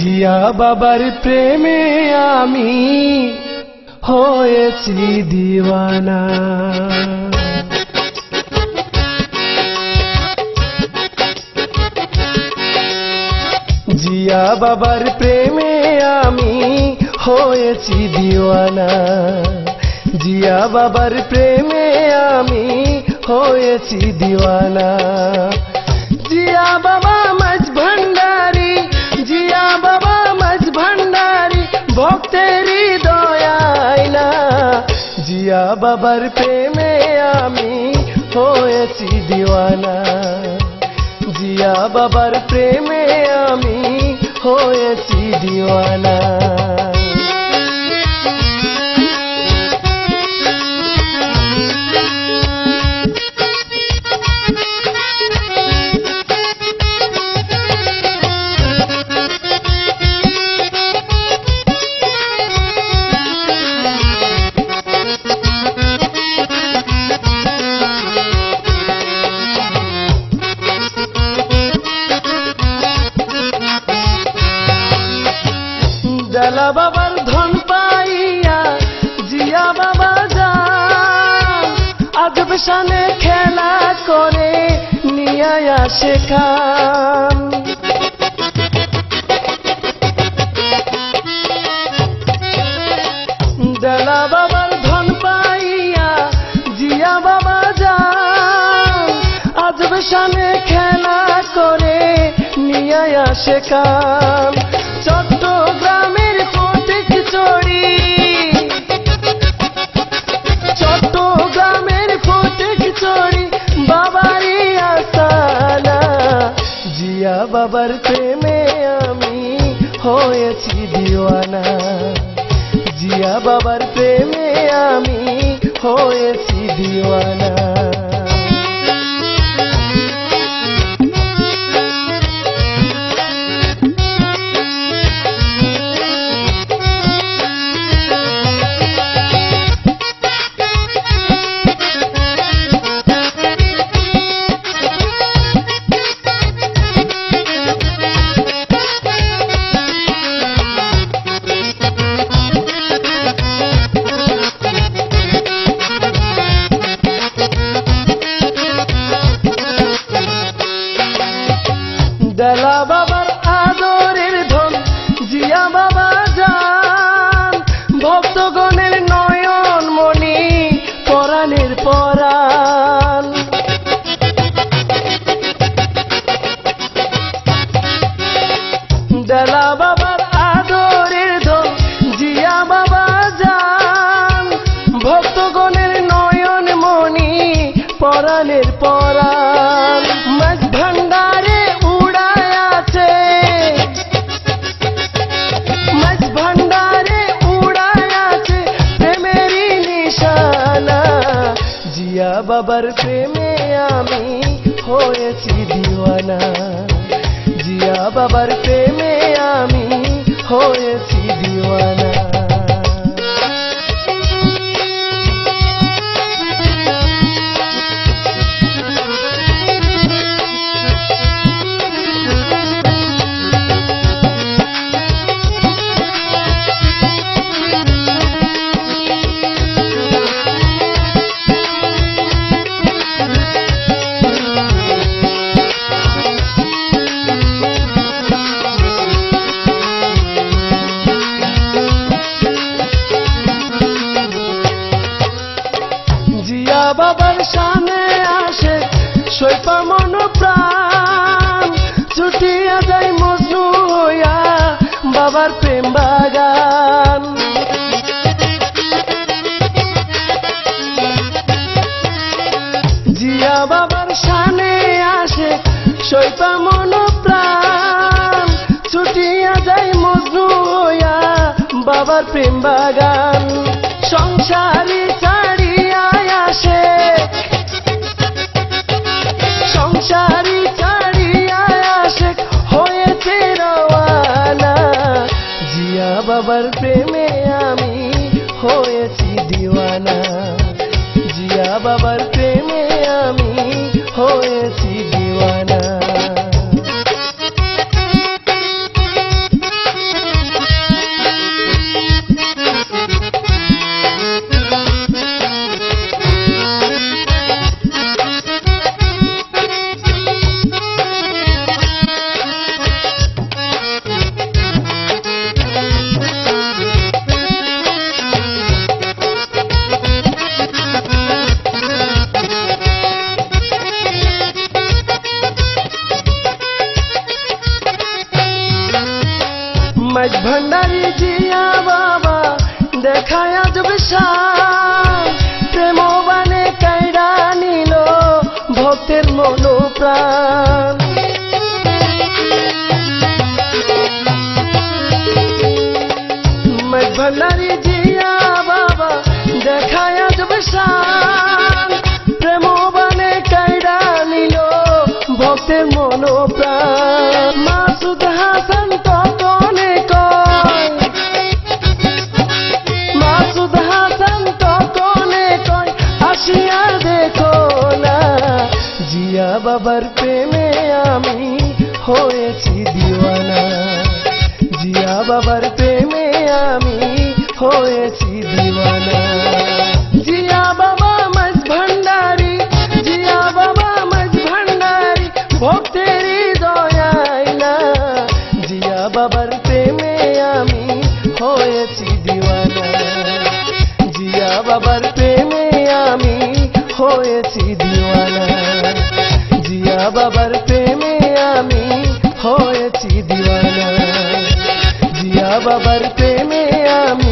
জিয়া বাবার প্রেমে আমি হয়েছি দিওয়ানা। জিয়া বাবার প্রেমে আমি হয়েছি দিওয়ানা। জিয়া বাবার প্রেমে আমি হয়েছি দিওয়ানা। বাবার প্রেমে আমি হয়েছি দিওয়ানা জিয়া বাবার প্রেমে আমি হয়েছি দিওয়ানা আজব খেলা করে নিয়ে আসে খান ডালা বাবার ধন পাইয়া, জিয়া বাবা যান। আজব খেলা করে নিয়ে আসে কান চট্টগ্রামের বাবার প্রেমে আমি হয়েছি দিওয়ানা জিয়া বাবার প্রেমে আমি হয়েছি দিওয়ানা পরাণের পরাণ মাঝ ভান্ডারে উড়ায় আছে মাঝ ভান্ডারে উড়ায় আছে প্রেমেরই নিশানা জিয়া বাবার প্রেমে আমি হয়েছি দিওয়ানা জিয়া বাবার প্রেমে আমি হয়েছি দিওয়ানা বাবার প্রেম বাগান জিয়া বাবার সানে আসে সৈপা মন প্রাণ। ছুটিয়া যায় মজনু বাবার প্রেম বাগান। সংসারী বাবার প্রেমে আমি হয়েছি দিওয়ানা। জিয়া বাবার মাঝ ভান্ডারি জিয়া বাবা দেখায় আজ বিশাল প্রেম বানে কাইরা নিল ভক্তের মনোপ্রাণ মাঝ বাবার প্রেমে আমি হয়েছি দিওয়ানা জিয়া বাবার প্রেমে আমি হয়েছি দিওয়ানা জিয়া বাবা মাঝ ভান্ডারি জিয়া বাবা মাঝ ভান্ডারি ভক্তের দয়াইনা জিয়া বাবার প্রেমে আমি হয়েছি দিওয়ানা জিয়া বাবার প্রেমে আমি হয়েছি দিওয়ানা জিয়া বাবার প্রেমে আমি হয়েছি দিওয়ানা। জিয়া বাবার প্রেমে আমি